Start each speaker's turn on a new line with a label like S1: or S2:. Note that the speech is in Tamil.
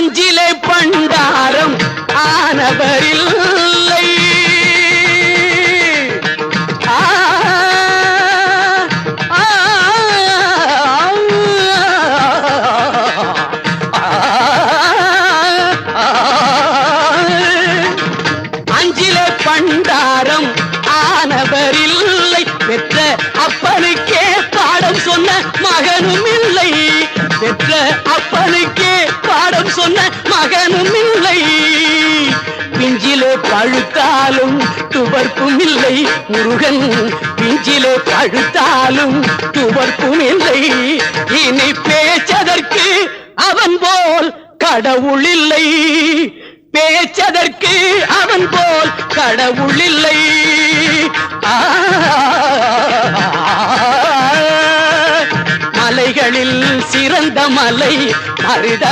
S1: அஞ்சிலை பண்டாரம் ஆனவரில்லை ஆ, பண்டாரம் ஆனவரில்லை பெற்ற அப்பனுக்கே பாடம் சொன்ன மகனும் இல்லை பெற்ற மகனும் இல்லை. பிஞ்சிலே பழுத்தாலும் துவர்ப்பும் இல்லை. முருகன் பிஞ்சிலே பழுத்தாலும் துவர்ப்பும் இல்லை. இனி பேச்சதற்கு அவன் போல் கடவுள் இல்லை. பேச்சதற்கு அவன் போல் கடவுள் இல்லை. மலைகளில் சிறந்த மலை மருத